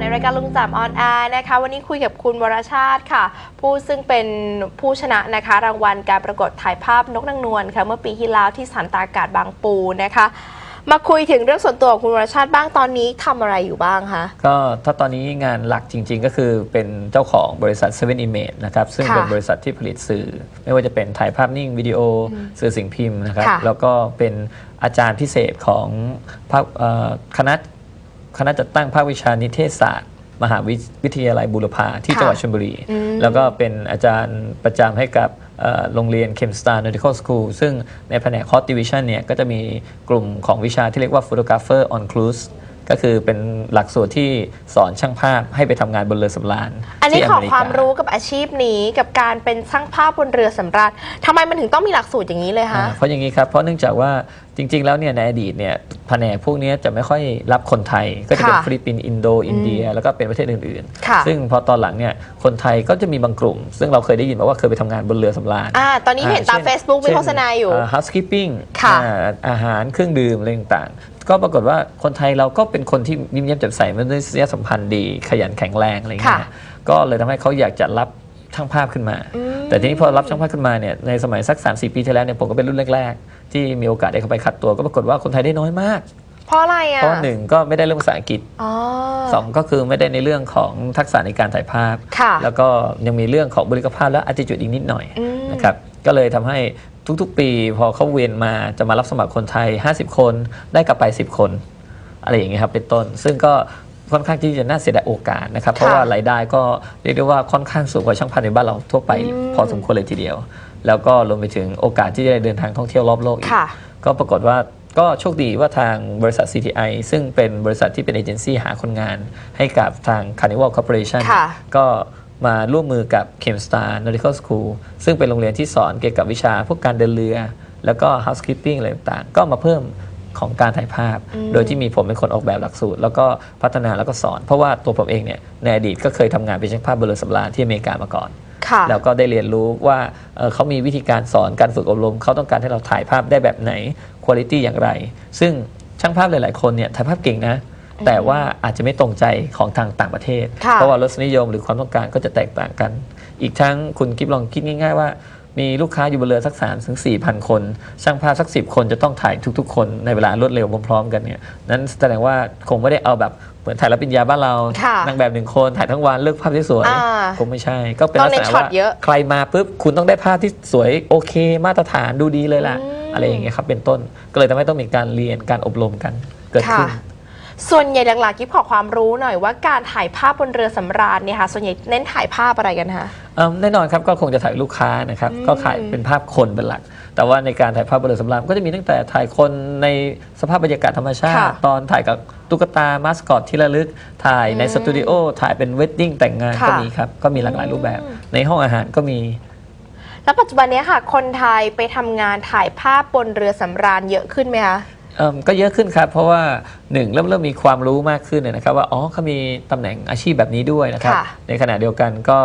ในรายการลุงจามออนแอร์นะคะ วันนี้คุยกับคุณวรชาติค่ะ ผู้ซึ่งเป็นผู้ชนะนะคะ รางวัลการประกวดถ่ายภาพนกนางนวลค่ะ เมื่อปีที่แล้วที่สถานตากาศบางปูนะคะ มาคุยถึงเรื่องส่วนตัวของคุณวรชาติบ้างตอนนี้ทำอะไรอยู่บ้างคะ ก็ถ้าตอนนี้งานหลักจริง ๆ ก็คือเป็นเจ้าของบริษัท Seven Image นะครับ ซึ่งค่ะเป็นบริษัทที่ผลิตสื่อ ไม่ว่าจะเป็นถ่ายภาพนิ่งวิดีโออสื่อสิ่งพิมพ์นะครับ ค่ะ แล้วก็เป็นอาจารย์พิเศษของภาคเอ่อคณะ คณะจัดตั้งภาควิชานิเทศศาสตร์ มหาวิวิทยาลัยบูรพาที่ค่ะจังหวัดชลบุรีอืมแล้วก็เป็นอาจารย์ประจำให้กับเอ่อโรงเรียน Chemstar Nautical School ซึ่งในแผนก Hot Division เนี่ยก็จะมีกลุ่มของวิชาที่เรียกว่า Photographer on Cruise ก็คือเป็นหลักสูตรที่สอนช่างภาพให้ไปทำงานบนเรือสำราญอันนี้ที่ขอเริกความรู้กับอาชีพนี้กับการเป็นช่างภาพบนเรือสำราญทำไมมันถึงต้องมีหลักสูตรอย่างนี้เลยคะอ่าเพราะอย่างนี้ครับ เพราะเนื่องจากว่าจริง ๆ แล้วเนี่ยในอดีตเนี่ยแผนกพวกนี้จะไม่ค่อยรับคนไทย ก็จะเป็นค่ะฟิลิปปินส์อินโดอินเดีย แล้วก็เป็นประเทศอื่นค่ะ ๆ ซึ่งพอตอนหลังเนี่ยคนไทยก็จะมีบางกลุ่ม ซึ่งเราเคยได้ยินมาว่าเคยไปทำงานบนเรือสำราญ อ่า ตอนนี้เห็นตาม ช่ Facebook มีช่โฆษณาอยู่ เ housekeeping ค่ะอ่าอาหารเครื่องดื่มอะไรต่างๆ ก็ปรากฏว่าคนไทยเราก็เป็นคนที่ยิ้มแย้มแจ่มใสมันด้วยสัมพันธ์ดี ขยันแข็งแรงอะไรอย่างเงี้ยค่ะก็เลยทำให้เขาอยากจะรับช่างภาพขึ้นมาอืมแต่ทีนี้พอรับช่างภาพขึ้นมาเนี่ยในสมัยสัก 3 4 ปีที่แล้วเนี่ยผมก็เป็นรุ่นแรก ๆ ที่มีโอกาสได้เข้าไปคัดตัวก็ปรากฏว่าคนไทยได้น้อยมากเพราะอะไรอะเพราะหนึ่งก็ไม่ได้เรื่องภาษาอังกฤษอ๋อสองก็คือไม่ได้ในเรื่องของทักษะในการถ่ายภาพค่ะแล้วก็ยังมีเรื่องของบริกภาพและ attitude อีกนิดหน่อยอืมนะครับก็เลยทำให้ ทุกๆ ปี พอเขาเวียนมาจะมารับสมัครคนไทย 50 คนได้กลับไป 10 คน อะไรอย่างเงี้ยครับเป็นต้น ซึ่งก็ค่อนข้างที่จะน่าเสียดายโอกาสนะครับ เพราะว่ารายได้ก็เรียกได้ว่าค่อนข้างสูงกว่าช่างภาพในบ้านเราทั่วไปอืมพอสมควรเลยทีเดียว แล้วก็รวมไปถึงโอกาสที่จะได้เดินทางท่องเที่ยวรอบโลกอีกค่ะก็ปรากฏว่าก็โชคดีว่าทางบริษัท CTI ซึ่งเป็นบริษัทที่เป็นเอเจนซี่หาคนงานให้กับทาง Carnival Corporation ค่ะก็ มาร่วมมือกับ Chemstar Nautical School ซึ่งเป็นโรงเรียนที่สอนเกี่ยวกับวิชาพวกการเดินเรือ แล้วก็ housekeeping อะไรต่างๆ ก็มาเพิ่มของการถ่ายภาพ โดยที่มีผมเป็นคนออกแบบหลักสูตร แล้วก็พัฒนาแล้วก็สอน เพราะว่าตัวผมเองเนี่ยในอดีตก็เคยทำงานเป็นช่างภาพบนเรือสำราญที่อเมริกามาก่อนค่ะแล้วก็ได้เรียนรู้ว่าเอ่อเขามีวิธีการสอนการฝึกอบรม เขาต้องการให้เราถ่ายภาพได้แบบไหนคุณภาพอย่างไร ซึ่งช่างภาพหลาย ๆ คนเนี่ยถ่ายภาพเก่งนะ แต่ว่าอาจจะไม่ตรงใจของทางต่างประเทศค่ะเพราะว่ารสนิยมหรือความต้องการก็จะแตกต่างกัน อีกทั้งคุณกิฟลองคิดง่าย ๆ ว่ามีลูกค้าอยู่บนเรือสัก3ามถึงสี่พันคน ช่างภาพสักสิคนจะต้องถ่ายทุกๆ คนในเวลารวดเร็วพร้อมๆ กันเนี่ยนั้นแสดงว่าคงไม่ได้เอาแบบเหมือนถ่ายรับปริญญาบ้านเราค่ะนางแบบหนึ่งคนถ่ายทั้งวันเลือกภาพที่สวยอ่าคงไม่ใช่ ก็เป็นต้ลัอกงษเน้นณะช็อตว่าเยอะใครมาปุ๊บคุณต้องได้ภาพที่สวยโอเค มาตรฐานดูดีเลยล่ะอืมอะไรอย่างเงี้ยครับเป็นต้น ก็เลยทำให้ต้องมีการเรียนการอบรมกันเกิดค่ะขึ้น ส่วนใหญ่หลักๆกิ๊บขอความรู้หน่อยว่าการถ่ายภาพบนเรือสำราญเนี่ยค่ะส่วนใหญ่เน้นถ่ายภาพอะไรกันคะ เอิ่มแน่นอนครับก็คงจะถ่ายลูกค้านะครับก็ถ่ายเป็นภาพคนเป็นหลัก แต่ว่าในการถ่ายภาพบนเรือสำราญก็จะมีตั้งแต่ถ่ายคนในสภาพบรรยากาศธรรมชาติ ค่ะตอนถ่ายกับตุ๊กตามาสคอตที่ระลึกถ่ายในอืมสตูดิโอถ่ายเป็นเวดดิ้งแต่งงานค่ะก็มีครับก็มีหลากหลายรูปแบบ อืม ในห้องอาหารก็มี แล้วปัจจุบันเนี้ยค่ะ คนไทยไปทำงานถ่ายภาพบนเรือสำราญเยอะขึ้นไหมคะเอิ่ม ก็เยอะขึ้นครับ เพราะว่าหนึ่งเริ่มเริ่มมีความรู้มากขึ้นนะครับ ว่าอ๋อเขามีตำแหน่งอาชีพแบบนี้ด้วยนะครับค่ะในขณะเดียวกันก็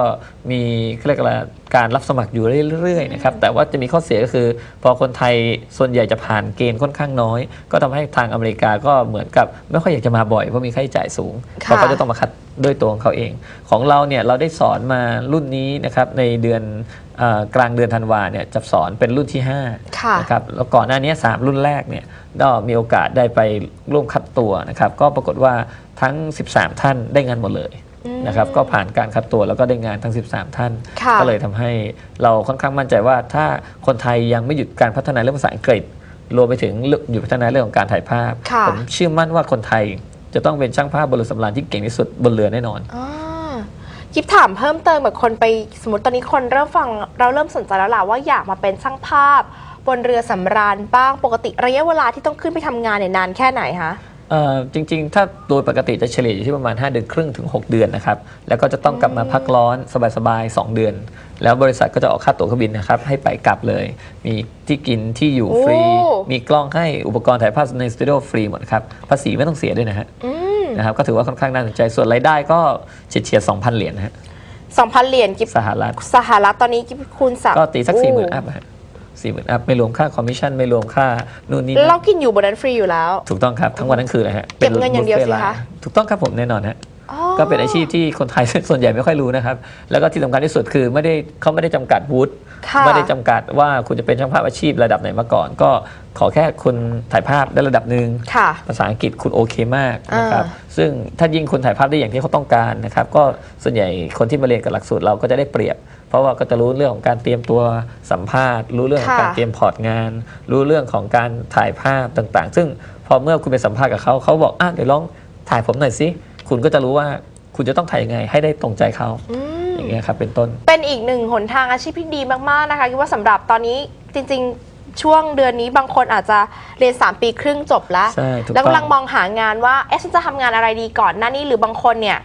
มีเขาเรียกอะไรการรับสมัครอยู่เรื่อยๆนะครับแต่ว่าจะมีข้อเสียก็คือ พอคนไทยส่วนใหญ่จะผ่านเกณฑ์ค่อนข้างน้อย ก็ทำให้ทางอเมริกาก็เหมือนกับไม่ค่อยอยากจะมาบ่อยเพราะมีค่าใช้จ่ายสูงเพค่ะราะเขาจะต้องมาคัดด้วยตัวของเขาเอง ของเราเนี่ยเราได้สอนมารุ่นนี้นะครับในเดือนเอ่อกลางเดือนธันวาเนี่ยจะสอนเป็นรุ่นที่ห้าค่ะนะครับแล้วก่อนหน้านี้ 3 รุ่นแรกเนี่ยก็มีโอกาสได้ไปร่วมคัดตัวนะครับก็ปรากฏว่าทั้ง 13 ท่านได้งานหมดเลย นะครับก็ผ่านการคัดตัวแล้วก็ได้งานทั้ง 13 ท่านค่ะก็เลยทำให้เราค่อนข้างมั่นใจว่าถ้าคนไทยยังไม่หยุดการพัฒนาเรื่องภาษาอังกฤษ รวมไปถึงหยุดพัฒนาเรื่องของการถ่ายภาพค่ะผมเชื่อมั่นว่าคนไทยจะต้องเป็นช่างภาพบนเรือสำราญที่เก่งที่สุดบนเรือแน่นอนอ่ากิ๊บถามเพิ่มเติมแบบคนไปสมมติตอนนี้คนเริ่มฟังเราเริ่มสนใจแล้วล่ะว่าอยากมาเป็นช่างภาพ บนเรือสำราญบ้างปกติระยะเวลาที่ต้องขึ้นไปทำงานเนี่ยนานแค่ไหนคะ เอ่อจริง ๆ ถ้าโดยปกติจะเฉลี่ยอยู่ที่ประมาณ 5 เดือนครึ่งถึง 6 เดือนนะครับ แล้วก็จะต้องกลับมาพักร้อนสบายๆ 2 เดือน แล้วบริษัทก็จะออกค่าตั๋วเครื่องบินนะครับ ให้ไปกลับเลย มีที่กินที่อยู่ฟรี โอ้ มีกล้องให้อุปกรณ์ถ่ายภาพในสตูดิโอฟรีหมดครับ ภาษีไม่ต้องเสียด้วยนะฮะอืมนะครับก็ถือว่าค่อนข้างน่าสนใจส่วนรายได้ก็เฉียดเฉียดๆ2,000 เหรียญนะฮะสองพันเหรียญกิ๊บสหรัฐสหรัฐตอนนี้กิ๊บคูณสักก็ตีสัก4 0,000โอัพฮะ สี่หมื่นอัพไม่รวมค่าคอมมิชชั่นไม่รวมค่านู่นนี่แล้วนั่นเรากินอยู่บนนั้นฟรีอยู่แล้ว ถูกต้องครับทั้งวันทั้งคืนเลยฮะเก็บเงินอย่างเดียวสิคะถูกต้องครับผมแน่นอนฮะอ๋อก็เป็นอาชีพที่คนไทยส่วนใหญ่ไม่ค่อยรู้นะครับ แล้วก็ที่สำคัญที่สุดคือไม่ได้เขาไม่ได้จำกัดวุฒิค่ะไม่ได้จำกัดว่าคุณจะเป็นช่างภาพอาชีพระดับไหนมาก่อน ก็ขอแค่คุณถ่ายภาพได้ระดับหนึ่งค่ะภาษาอังกฤษคุณโอเคมากนะครับอ่าซึ่งถ้ายิ่งคุณถ่ายภาพได้อย่างที่เขาต้องการนะครับ ก็ส่วนใหญ่คนที่มาเรียนกับหลักสูตรเราก็จะได้เปรียบเพ ราะว่าก็จะรู้เรื่องของการเตรียมตัวสัมภาษณ์ รู้เรื่องของการค่ะเตรียมพอร์ตงาน รู้เรื่องของการถ่ายภาพต่างๆ ซึ่งพอเมื่อคุณไปสัมภาษณ์กับเขาเขาบอกอะเดี๋ยวลองถ่ายผมหน่อยสิคุณก็จะรู้ว่าคุณจะต้องถ่ายยังไงให้ได้ตรงใจเขาอืมอย่างเงี้ยครับเป็นต้น เป็นอีกหนึ่งหนทางอาชีพที่ดีมากๆนะคะคิดว่าสำหรับตอนนี้จริง ๆ ช่วงเดือนนี้บางคนอาจจะเรียน 3 ปีครึ่งจบแล้วใช่ถูกแล้วต้องกำลังมองหางานว่าเอ๊ะฉันจะทำงานอะไรดีก่อนหน้านี้หรือบางคนเนี่ย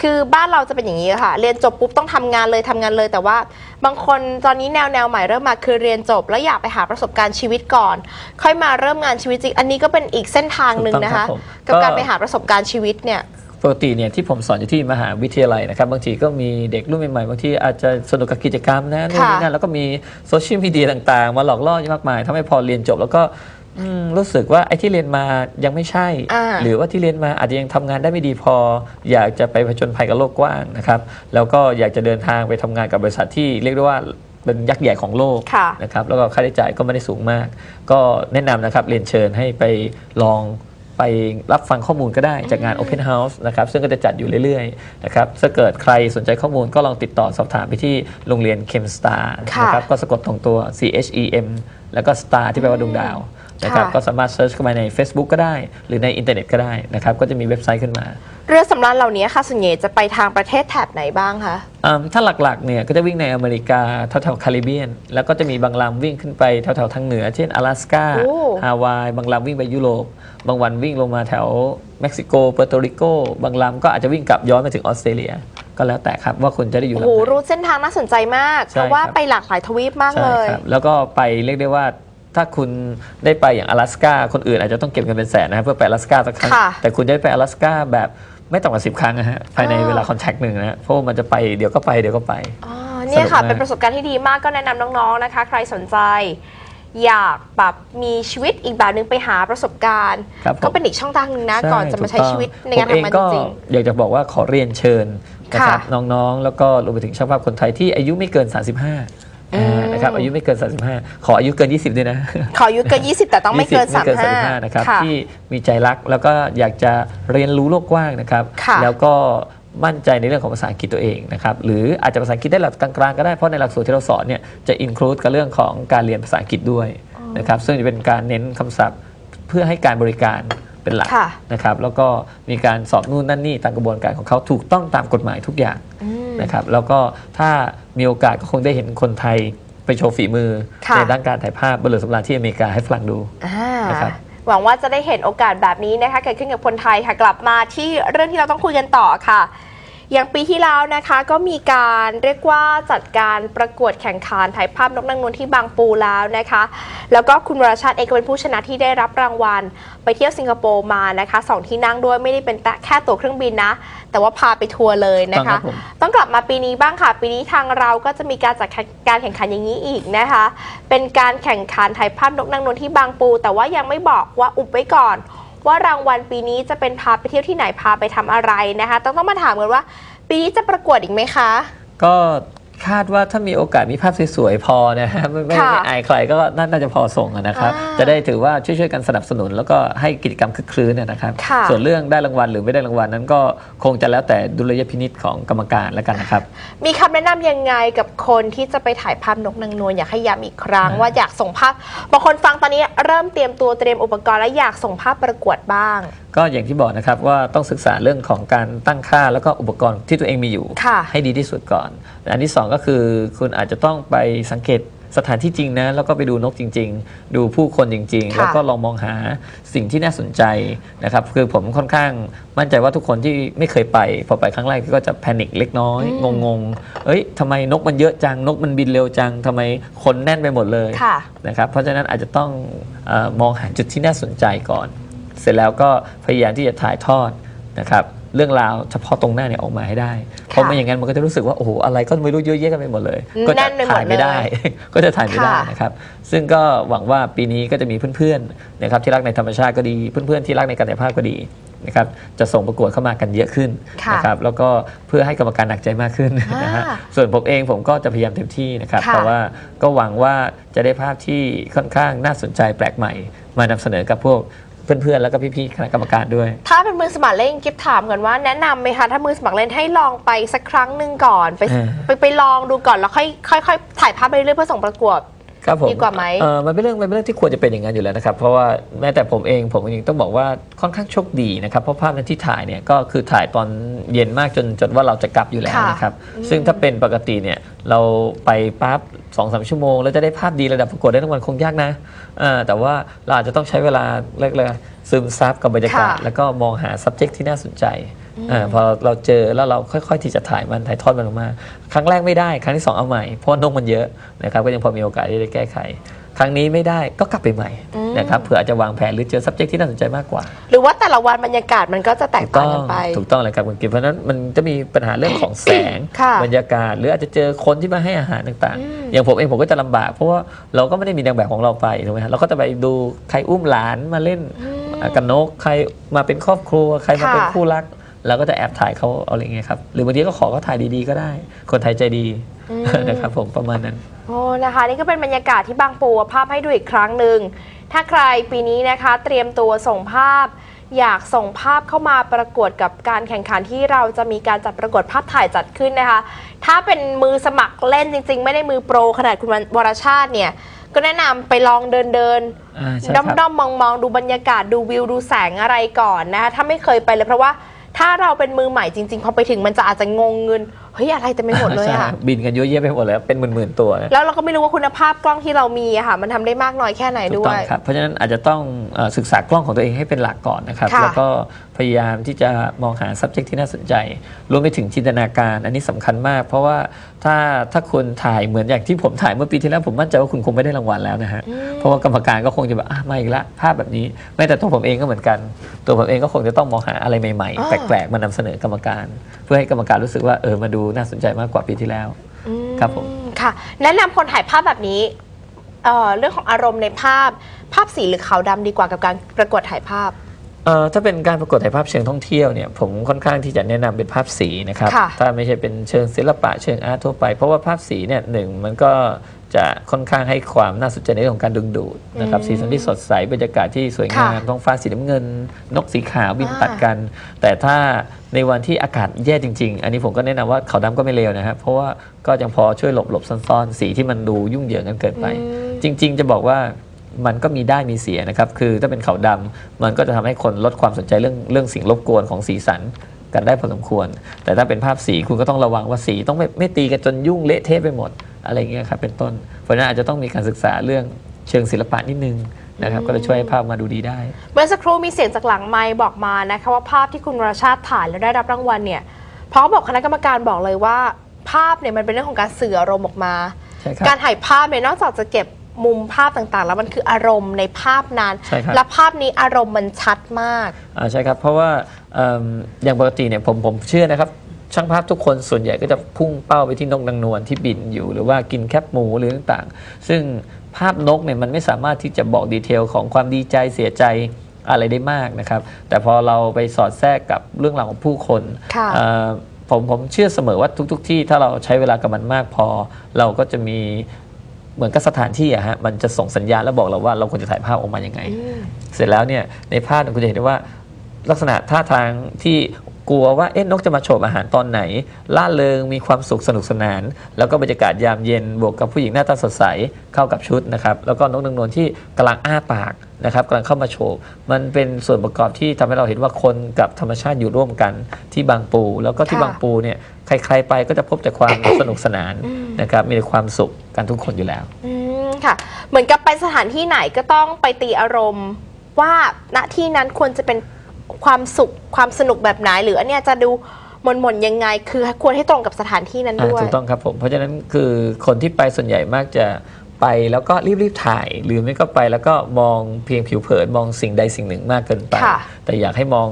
คือบ้านเราจะเป็นอย่างนี้ค่ะ เรียนจบปุ๊บต้องทำงานเลยทำงานเลย แต่ว่าบางคนตอนนี้แนวแนวใหม่เริ่มมาคือเรียนจบ แล้วอยากไปหาประสบการณ์ชีวิตก่อน ค่อยมาเริ่มงานชีวิตจริง อันนี้ก็เป็นอีกเส้นทางหนึ่งนะคะ ถูกต้องครับผมกับการก็ ไปหาประสบการณ์ชีวิตเนี่ย ปกติเนี่ยที่ผมสอนอยู่ที่มหาวิทยาลัยนะครับบางทีก็มีเด็กรุ่นใหม่ๆบางทีอาจจะสนุกกับกิจกรรมนะนู่นนี่ค่ะนั่นแล้วก็มีโซเชียลมีเดียต่างๆ มาหลอกล่อเยอะมากมายทำให้พอเรียนจบแล้วก็อืม รู้สึกว่าไอ้ที่เรียนมายังไม่ใช่อ่าหรือว่าที่เรียนมาอาจจะยังทำงานได้ไม่ดีพอ อยากจะไปผจญภัยกับโลกกว้างนะครับ แล้วก็อยากจะเดินทางไปทำงานกับบริษัทที่เรียกได้ว่าเป็นยักษ์ใหญ่ของโลกค่ะนะครับแล้วก็ค่าใช้จ่ายก็ไม่ได้สูงมาก ก็แนะนำนะครับเรียนเชิญให้ไปลองไปรับฟังข้อมูลก็ได้จากงาน Open House นะครับซึ่งก็จะจัดอยู่เรื่อยๆนะครับถ้าเกิดใครสนใจข้อมูลก็ลองติดต่อสอบถามไปที่โรงเรียน Chemstar ค่ะนะครับก็สะกดตรงตัว C H E M แล้วก็ Star ที่แปลว่าดวงดาว นะครับ ค่ะ ก็สามารถเซิร์ชเข้าไปใน Facebook ก็ได้ หรือในอินเทอร์เน็ตก็ได้นะครับก็จะมีเว็บไซต์ขึ้นมา เรือสำราญเหล่านี้ค่ะส่วนใหญ่จะไปทางประเทศแถบไหนบ้างคะ อืมถ้าหลักๆเนี่ยก็จะวิ่งในอเมริกาแถวๆคาริบเบียน แล้วก็จะมีบางลำวิ่งขึ้นไปแถวๆทางเหนือ เช่น阿拉斯กา โอ้ ฮาวาย บางลำวิ่งไปยุโรป บางวันวิ่งลงมาแถวเม็กซิโกเปอร์โตริโก บางลำก็อาจจะวิ่งกลับย้อนมาถึงออสเตรเลีย ก็แล้วแต่ครับว่าคุณจะได้อยู่ โอ้ ลำ โห ไหน รู้เส้นทางน่าสนใจมาก ใช่ เพราะว่า ครับ ไปหลากหลายทวีปมาก ใช่ เลย ครับ แล้วก็ไปเรียกได้ว่า ถ้าคุณได้ไปอย่าง阿拉斯กาคนอื่นอาจจะต้องเก็บเงินเป็นแสนนะครับเพื่อไป阿拉斯กาสักครั้ง ค่ะ แต่คุณได้ไป阿拉斯กาแบบไม่ต่ำกว่าสิบครั้งนะฮะภายใน อ่า เวลาคอนแทคหนึ่งนะฮะเพราะว่ามันจะไปเดี๋ยวก็ไปเดี๋ยวก็ไป อ๋อเนี่ยค่ะ สนุกมาก เป็นประสบการณ์ที่ดีมากก็แนะนำน้องๆนะคะ ใครสนใจ อยากแบบมีชีวิตอีกแบบหนึงไปหาประสบการณ์ ครับผม ก็เป็นอีกช่องทางหนึงนะ ใช่ ก่อนจะมาใช้ ถูกต้อง ชีวิตในงาน ผมเอง ทำงาน ก็ จริง อยากจะบอกว่าขอเรียนเชิญนะครับ ค่ะ น้องๆ แล้วก็รวมไปถึงช่างภาพคนไทยที่อายุไม่เกิน 35 อืม อ่า นะครับอายุไม่เกิน 35 ขออายุเกิน 20 ด้วยนะๆขออายุเกิน 20 แต่ต้องไม่เกิน20ไม่เกิน35 35นะครับค่ะที่มีใจรักแล้วก็อยากจะเรียนรู้โลกกว้างนะครับค่ะแล้วก็มั่นใจในเรื่องของภาษาอังกฤษตัวเองนะครับหรืออาจจะภาษาอังกฤษได้ระดับกลางๆก็ได้เพราะในหลักสูตรที่เราสอนเนี่ยจะอินคลูดกับเรื่องของการเรียนภาษาอังกฤษด้วยนะครับซึ่งจะเป็นการเน้นคำศัพท์เพื่อให้การบริการเป็นหลักค่ะนะครับแล้วก็มีการสอบนู่นนั่นนี่ตามกระบวนการของเขาถูกต้องตามกฎหมายทุกอย่างอืม นะครับแล้วก็ถ้ามีโอกาสก็คงได้เห็นคนไทยไปโชว์ฝีมือค่ะในด้านการถ่ายภาพบนเรือสำราญที่อเมริกาให้ฝรั่งดูอ่านะครับหวังว่าจะได้เห็นโอกาสแบบนี้นะคะเกิดขึ้นกับคนไทยค่ะกลับมาที่เรื่องที่เราต้องคุยกันต่อค่ะ อย่างปีที่แล้วนะคะก็มีการเรียกว่าจัดการประกวดแข่งขันถ่ายภาพนกนางนวลที่บางปูแล้วนะคะ แล้วก็คุณวรชาติเองก็เป็นผู้ชนะที่ได้รับรางวัล ไปเที่ยวสิงคโปร์มานะคะสองที่นั่งด้วยไม่ได้เป็นแต่แค่ตั๋วเครื่องบินนะ แต่ว่าพาไปทัวร์เลยนะต้องครัคะบผมต้องกลับมาปีนี้บ้างค่ะ ปีนี้ทางเราก็จะมีการจัดการแข่งขันอย่างนี้อีกนะคะ เป็นการแข่งขันถ่ายภาพนกนางนวลที่บางปู แต่ว่ายังไม่บอกว่าอุบไว้ก่อน ว่ารางวัลปีนี้จะเป็นพาไปเที่ยวที่ไหนพาไปทำอะไรนะคะ ต้องต้องมาถามกันว่า ปีนี้จะประกวดอีกไหมคะ ก็ คาดว่าถ้ามีโอกาสมีภาพสวยๆพอนะฮะไม่ไม่ค่ะไม่อายใครก็น่าจะพอส่งอะนะครับ อ่าจะได้ถือว่าช่วยๆกันสนับสนุน แล้วก็ให้กิจกรรมคึกครื้นเนยนะครับ ค่ะ ส่วนเรื่องได้รางวัลหรือไม่ได้รางวัลนั้นก็คงจะแล้วแต่ดุลยพินิษของกรรมการแล้วกันนะครับ มีคำแนะนำยังไงกับคนที่จะไปถ่ายภาพนกนางนวลอยากให้ย้ำอีกครั้ง ว่าอยากส่งภาพบางคนฟังตอนนี้เริ่มเตรียมตัวเตรียมอุปกรณ์และอยากส่งภาพประกวดบ้าง ก็อย่างที่บอกนะครับว่าต้องศึกษาเรื่องของการตั้งค่าแล้วก็อุปกรณ์ที่ตัวเองมีอยู่ ค่ะ ให้ดีที่สุดก่อน อันที่สองก็คือ คุณอาจจะต้องไปสังเกตสถานที่จริงนะ แล้วก็ไปดูนกจริง ๆ ดูผู้คนจริง ๆ ค่ะแล้วก็ลองมองหาสิ่งที่น่าสนใจนะครับ คือผมค่อนข้างมั่นใจว่าทุกคนที่ไม่เคยไป พอไปครั้งแรกก็จะแพนิคเล็กน้อยงงๆ เอ้ยทำไมนกมันเยอะจัง นกมันบินเร็วจังทำไมคนแน่นไปหมดเลย ค่ะ นะครับเพราะฉะนั้นอาจจะต้องเออมองหาจุดที่น่าสนใจก่อน เสร็จแล้วก็พยายามที่จะถ่ายทอดนะครับ เรื่องราวเฉพาะตรงหน้าเนี่ยออกมาให้ได้ เพราะไม่อย่างนั้นมันก็จะรู้สึกว่าโอ้โหอะไรก็ไม่รู้เยอะแยะกันไปหมดเลย ก็แน่จะนไปหมดถ่ายไม่ได้ ก็จะถ่ายไม่ได้ค่ะนะครับซึ่งก็หวังว่าปีนี้ก็จะมีเพื่อนๆนะครับที่รักในธรรมชาติก็ดีเพื่อนๆที่รักในการถ่ายภาพก็ดีนะครับจะส่งประกวดเข้ามากันเยอะขึ้นค่ะนะครับแล้วก็เพื่อให้กรรมการหนักใจมากขึ้นนะฮะอ่าส่วนผมเองผมก็จะพยายามเต็มที่นะครับค่ะแต่ว่าก็หวังว่าจะได้ภาพที่ค่อนข้างน่าสนใจแปลกใหม่ มานำเสนอกับพวก เพื่อนๆ แล้วก็พี่ๆ คณะกรรมการด้วย ถ้าเป็นมือสมัครเล่นกิฟถามก่อนว่าแนะนำไหมคะ ถ้ามือสมัครเล่นให้ลองไปสักครั้งหนึ่งก่อน ไปเออ ไปไปลองดูก่อนแล้วค่อยค่อยค่อยถ่ายภาพไปเรื่อยๆเพื่อส่งประกวด ครับผมดีกว่าไหมเออมันเป็นเรื่องมันเป็นเรื่องที่ควรจะเป็นอย่างนั้นอยู่แล้วนะครับ เพราะว่าแม้แต่ผมเองผมเองต้องบอกว่าค่อนข้างโชคดีนะครับ เพราะภาพนั้นที่ถ่ายเนี่ยก็คือถ่ายตอนเย็นมากจนจนว่าเราจะกลับอยู่แล้วค่ะนะครับ ซึ่งถ้าเป็นปกติเนี่ยเราไปปั๊บสองสามชั่วโมง แล้วจะได้ภาพดีระดับประกวดได้ทั้งวันคงยากนะเออแต่ว่าเราอาจจะต้องใช้เวลาเรียกเลยซึมซับกับบรรยากาศค่ะแล้วก็มองหา subject ที่น่าสนใจ อาพอเราเจอแล้วเราค่อย ๆ ที่จะถ่ายมันถ่ายทอดมันออกมา ครั้งแรกไม่ได้ ครั้งที่สองเอาใหม่เพราะว่านกมันเยอะนะครับก็ยังพอมีโอกาสที่ได้แก้ไข ครั้งนี้ไม่ได้ก็กลับไปใหม่นะครับเผื่ออาจจะวางแผนหรือเจอ subject ที่น่าสนใจมากกว่า หรือว่าแต่ละวันบรรยากาศมันก็จะแตกต่างกันไป ถูกต้องเลยครับคุณกิฟเพราะฉะนั้นมันจะมีปัญหาเรื่องของแสงค่ะบรรยากาศ หรืออาจจะเจอคนที่มาให้อาหารต่างอืมๆอย่างผมเองผมก็จะลำบาก เพราะว่าเราก็ไม่ได้มีนางแบบของเราไปถูกไหมฮะเราก็จะไปดูใครอุ้มหลานมาเล่นกับนกใครมาเป็นครอบครัว ใครมาเป็นค่ะคู่รัก เราก็จะแอบถ่ายเขาเอาอะไรเงี้ยครับหรือบางทีก็ขอเขาถ่ายดีๆก็ได้ คนไทยใจดีนะครับผมประมาณนั้นโอ้นะคะนี่ก็เป็นบรรยากาศที่บางปูภาพให้ดูอีกครั้งหนึ่งถ้าใครปีนี้นะคะเตรียมตัวส่งภาพ อยากส่งภาพเข้ามาประกวดกับการแข่งขันที่เราจะมีการจัดประกวดภาพถ่ายจัดขึ้นนะคะ ถ้าเป็นมือสมัครเล่นจริง ๆ ไม่ได้มือโปรขนาดคุณวรชาติเนี่ยก็แนะนำไปลองเดินเดินๆอ่าใช่ด้อมครับด้อมมองมองดูบรรยากาศดูวิวดูแสงอะไรก่อนนะคะถ้าไม่เคยไปเลยเพราะว่า ถ้าเราเป็นมือใหม่จริงๆ พอไปถึงมันจะอาจจะงงเงิน เฮ้ยอะไรเต็มไปหมดเลยใช่อะบินกันเยอะแยะไปหมดเลยเป็นหมื่นๆตัวนะแล้วเราก็ไม่รู้ว่าคุณภาพกล้องที่เรามีอะค่ะ มันทำได้มากน้อยแค่ไหนถูกด้วต้องย ครับเพราะฉะนั้นอาจจะต้องเอ่อศึกษากล้องของตัวเองให้เป็นหลักก่อนนะครับ ค่ะแล้วก็พยายามที่จะมองหา subject ที่น่าสนใจ รวมไปถึงจินตนาการ อันนี้สำคัญมาก เพราะว่าถ้าถ้าคุณถ่ายเหมือนอย่างที่ผมถ่ายเมื่อปีที่แล้วผมมั่นใจว่าคุณคงไม่ได้รางวัลแล้วนะฮะเพราะว่ากรรมการก็คงจะแบบอะมาอีกละภาพแบบนี้แม้แต่ตัวผมเองก็เหมือนกัน ตัวผมเองก็คงจะต้องมองหาอะไรใหม่ อ่า ๆ แปลกๆมานำเสนอกรรมการ เพื่อให้กรรมการรู้สึกว่าเออมาดูน่าสนใจมากกว่าปีที่แล้ว อืมครับผม ค่ะ แนะนำคนถ่ายภาพแบบนี้เอ่อเรื่องของอารมณ์ในภาพ ภาพสีหรือขาวดำดีกว่ากับการประกวดถ่ายภาพ เอ่อถ้าเป็นการประกวดถ่ายภาพเชิงท่องเที่ยวเนี่ยผมค่อนข้างที่จะแนะนำเป็นภาพสีนะครับ ค่ะถ้าไม่ใช่เป็นเชิงศิลปะเชิงอาร์ตทั่วไป เพราะว่าภาพสีเนี่ยหนึ่งมันก็ จะค่อนข้างให้ความน่าสนใจในเรื่องของการดึงดูดนะครับสีสันที่สดใสบรรยากาศที่สวยงามค่ะท้องฟ้าสีน้ำเงิน นกสีขาวบินอ่าตัดกัน แต่ถ้าในวันที่อากาศแย่จริง ๆ อันนี้ผมก็แนะนำว่าขาวดำก็ไม่เลวนะครับเพราะว่าก็ยังพอช่วยหลบหลบซ่อนๆ สีที่มันดูยุ่งเหยิงกันเกินไป จริง ๆ จะบอกว่ามันก็มีได้มีเสียนะครับ คือถ้าเป็นขาวดำมันก็จะทำให้คนลดความสนใจเรื่องเรื่องสิ่งรบกวนของสีสันกันได้พอสมควร แต่ถ้าเป็นภาพสีคุณก็ต้องระวังว่าสีต้องไม่ไม่ตีกันจนยุ่งเละเทะไปหมด อะไรเงี้ยครับเป็นต้น เพราะฉะนั้นอาจจะต้องมีการศึกษาเรื่องเชิงศิลปะนิดนึงนะครับก็จะช่วยให้ภาพมาดูดีได้ เมื่อสักครู่มีเสียงจากหลังไมค์บอกมานะคะว่าภาพที่คุณวรชาติถ่ายแล้วได้รับรางวัลเนี่ยเพราะบอกคณะกรรมการบอกเลยว่า ภาพเนี่ยมันเป็นเรื่องของการสื่ออารมณ์ออกมา ใช่ครับการถ่ายภาพเนี่ยนอกจากจะเก็บมุมภาพต่างๆ แล้วมันคืออารมณ์ในภาพนั้น ใช่ครับ และภาพนี้อารมณ์มันชัดมาก อ่าใช่ครับ เพราะว่าเอิ่มอย่างปกติเนี่ยผมผมเชื่อนะครับ ช่างภาพทุกคนส่วนใหญ่ก็จะพุ่งเป้าไปที่นกนางนวลที่บินอยู่ หรือว่ากินแคบหมูหรือต่างๆ ซึ่งภาพนกเนี่ยมันไม่สามารถที่จะบอกดีเทลของความดีใจเสียใจอะไรได้มากนะครับ แต่พอเราไปสอดแทรกกับเรื่องราวของผู้คนค่ะเอ่อผมผมเชื่อเสมอว่าทุกๆที่ถ้าเราใช้เวลากับมันมากพอ เราก็จะมีเหมือนกับสถานที่อะฮะมันจะส่งสัญญาณแล้วบอกเราว่าเราควรจะถ่ายภาพออกมายังไง เสร็จแล้วเนี่ยในภาพเนี่ยคุณจะเห็นได้ว่าลักษณะท่าทางที่ กลัวว่าเอ๊ะนกจะมาโฉบอาหารตอนไหนล่าเริงมีความสุขสนุกสนาน แล้วก็บรรยากาศยามเย็นบวกกับผู้หญิงหน้าตาสดใสเข้ากับชุดนะครับแล้วก็นกนางนวลที่กำลังอ้าปากนะครับกำลังเข้ามาโฉบมันเป็นส่วนประกอบที่ทำให้เราเห็นว่าคนกับธรรมชาติอยู่ร่วมกันที่บางปู แล้วก็ที่ค่ะบางปูเนี่ยใครๆไปก็จะพบแต่ความสนุกสนานนะครับมีแต่ความสุขกันทุกคนอยู่แล้วอืมค่ะ เหมือนกับไปสถานที่ไหนก็ต้องไปตีอารมณ์ ว่าณที่นั้นควรจะเป็น ความสุขความสนุกแบบไหน หรืออันเนี้ยจะดูหม่นๆยังไง คือควรให้ตรงกับสถานที่นั้นอ่าด้วยถูกต้องครับผม เพราะฉะนั้นคือคนที่ไปส่วนใหญ่มากจะไปแล้วก็รีบๆถ่าย หรือไม่ก็ไปแล้วก็มองเพียงผิวเผินมองสิ่งใดสิ่งหนึ่งมากเกินไป ค่ะแต่อยากให้มอง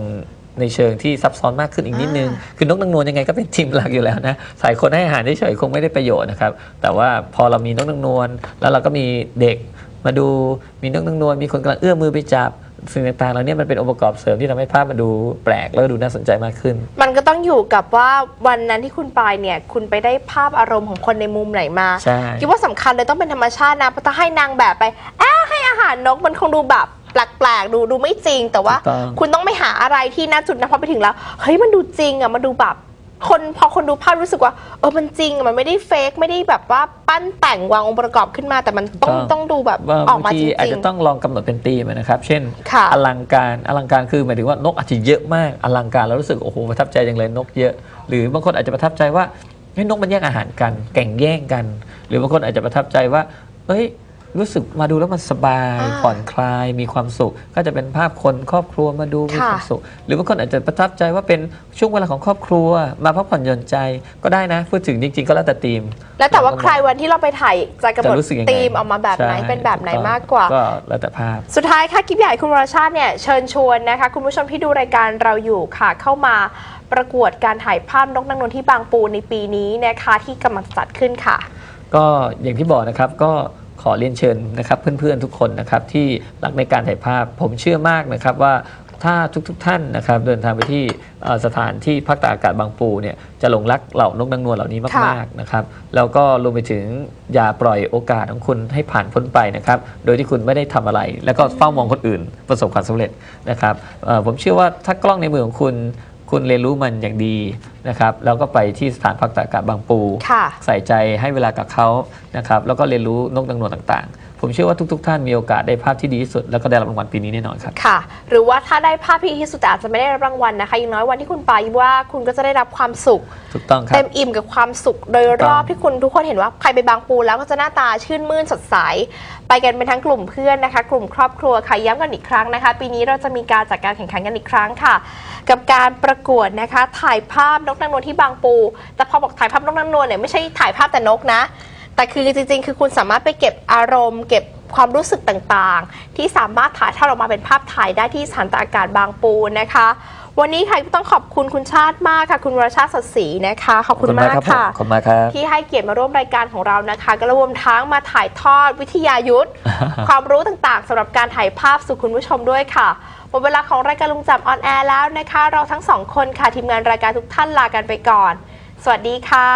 ในเชิงที่ซับซ้อนมากขึ้นอีกนิดนึง คือนกนางนวลยังไงก็เป็นทีมหลักอยู่แล้วนะสายคนให้อาหารเฉยๆคงไม่ได้ประโยชน์นะครับ แต่ว่าพอเรามีนกนางนวลแล้วเราก็มีเด็กมาดูมีนกนางนวลมีคนกำลังเอื้อมมือไปจับ สิ่งต่างๆเหล่านี้มันเป็นองค์ประกอบเสริมที่ทำให้ภาพมันดูแปลกแล้วก็ดูน่าสนใจมากขึ้น มันก็ต้องอยู่กับว่าวันนั้นที่คุณไปเนี่ยคุณไปได้ภาพอารมณ์ของคนในมุมไหนมาใช่ คิดว่าสำคัญเลยต้องเป็นธรรมชาตินะเพราะถ้าให้นางแบบไปอ้าให้อาหารนกมันคงดูแบบแปลกๆดูดูไม่จริง แต่ว่าถูกต้อง คุณต้องไปหาอะไรที่น่าจุดนะพอไปถึงแล้วเฮ้ยมันดูจริงอะมันดูแบบ คนพอคนดูภาพรู้สึกว่า เออมันจริงอะมันไม่ได้เฟกไม่ได้แบบว่าปั้นแต่งวางองค์ประกอบขึ้นมา แต่มันต้องต้องดูแบบว่าออกบางมาทีจริอาจงจะต้องลองกำหนดเป็นธีมนะครับ เช่น ค่ะ อลังการอลังการคือหมายถึงว่านกอาจจะเยอะมากอลังการแล้วรู้สึกโอ้โหประทับใจจังเลยนกเยอะ หรือบางคนอาจจะประทับใจว่าเฮ้ยนกมันแย่งอาหารกันแก่งแย่งกัน หรือบางคนอาจจะประทับใจว่าเฮ้ย รู้สึกมาดูแล้วมันสบายอ่าผ่อนคลายมีความสุข ก็จะเป็นภาพคนครอบครัวมาดูมีค่ะความสุข หรือบางคนอาจจะประทับใจว่าเป็นช่วงเวลาของครอบครัว มาพักผ่อนหย่อนใจก็ได้นะ พูดถึงจริง ๆ ก็แล้วแต่ธีม แล้วแต่ว่าใครวันที่เราไปถ่ายจะกำหนจะดรู้สึกยังไงธีมออกมาแบบไหนใช่เป็นแบบไหนถูต้องมากกว่า ก็แล้วแต่ภาพ สุดท้ายค่ะกิฟใหญ่คุณวรชาติเนี่ยเชิญชวนนะคะ คุณผู้ชมที่ดูรายการเราอยู่ค่ะ เข้ามาประกวดการถ่ายภาพนกนางนวลที่บางปูในปีนี้นะคะที่กำลังจัดขึ้นค่ะ ก็อย่างที่บอกนะครับก็ ขอเรียนเชิญนะครับเพื่อนๆทุกคนนะครับที่รักในการถ่ายภาพ ผมเชื่อมากนะครับว่าถ้าทุกๆทท่านนะครับเดินทางไปที่สถานที่พักตากอากาศบางปูเนี่ยจะหลงรักเหล่านกนางนวลเหล่านี้มากๆนะครับแล้วก็รวมไปถึงอย่าปล่อยโอกาสของคุณให้ผ่านพ้นไปนะครับโดยที่คุณไม่ได้ทำอะไร แล้วก็เฝ้ามองคนอื่นประสบความสำเร็จนะครับผมเชื่อว่าถ้ากล้องในมือของคุณ คุณเรียนรู้มันอย่างดีนะครับแล้วก็ไปที่สถานพักตากอากาศบางปูค่ะใส่ใจให้เวลากับเขานะครับแล้วก็เรียนรู้นกนางนวลต่างๆ ผมเชื่อว่าทุก ๆ ท่านมีโอกาสได้ภาพที่ดีที่สุด แล้วก็ได้รับรางวัลปีนี้แน่นอนครับ ค่ะ หรือว่าถ้าได้ภาพที่ดีที่สุดแต่อาจจะไม่ได้รับรางวัลนะคะอย่างน้อยวันที่คุณไปว่าคุณก็จะได้รับความสุข ถูกต้องครัเต็บมอิ่มกับความสุข โดยรอบถูกต้องที่คุณทุกคนเห็นว่าใครไปบางปูแล้วก็จะหน้าตาชื่นมื่นสดใส ไปกันเป็นทั้งกลุ่มเพื่อนนะคะ กลุ่มครอบครัวค่ะย้ำกันอีกครั้งนะคะ ปีนี้เราจะมีการจัดการแข่งขันกันอีกครั้งค่ะ กับการประกวดนะคะ ถ่ายภาพนกนางนวลที่บางปู แต่พอบอกถ่ายภาพนกนางนวลเนี่ยไม่ใช่ถ่ายภาพแต่นกนะ แต่คือจริง ๆ คือคุณสามารถไปเก็บอารมณ์ เก็บความรู้สึกต่างๆ ที่สามารถถ่ายทอดออกมาเป็นภาพถ่ายได้ที่สถานตากอากาศบางปูนะคะ วันนี้ค่ะต้องขอบคุณคุณชาติมากค่ะ คุณวรชาติสดศรีนะคะ ขอบคุณมากรับผมค่ะขอบคุณมากครับที่ให้เกียรติมาร่วมรายการของเรานะคะก็รวมทั้งมาถ่ายทอดวิทยายุทธ์ความรู้ต่างๆสำหรับการถ่ายภาพสู่คุณผู้ชมด้วยค่ะหมดเวลาของรายการลุงจับออนแอร์แล้วนะคะ เราทั้งสองคนค่ะทีมงานรายการทุกท่านลากันไปก่อน สวัสดีค่ะ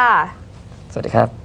สวัสดีครับ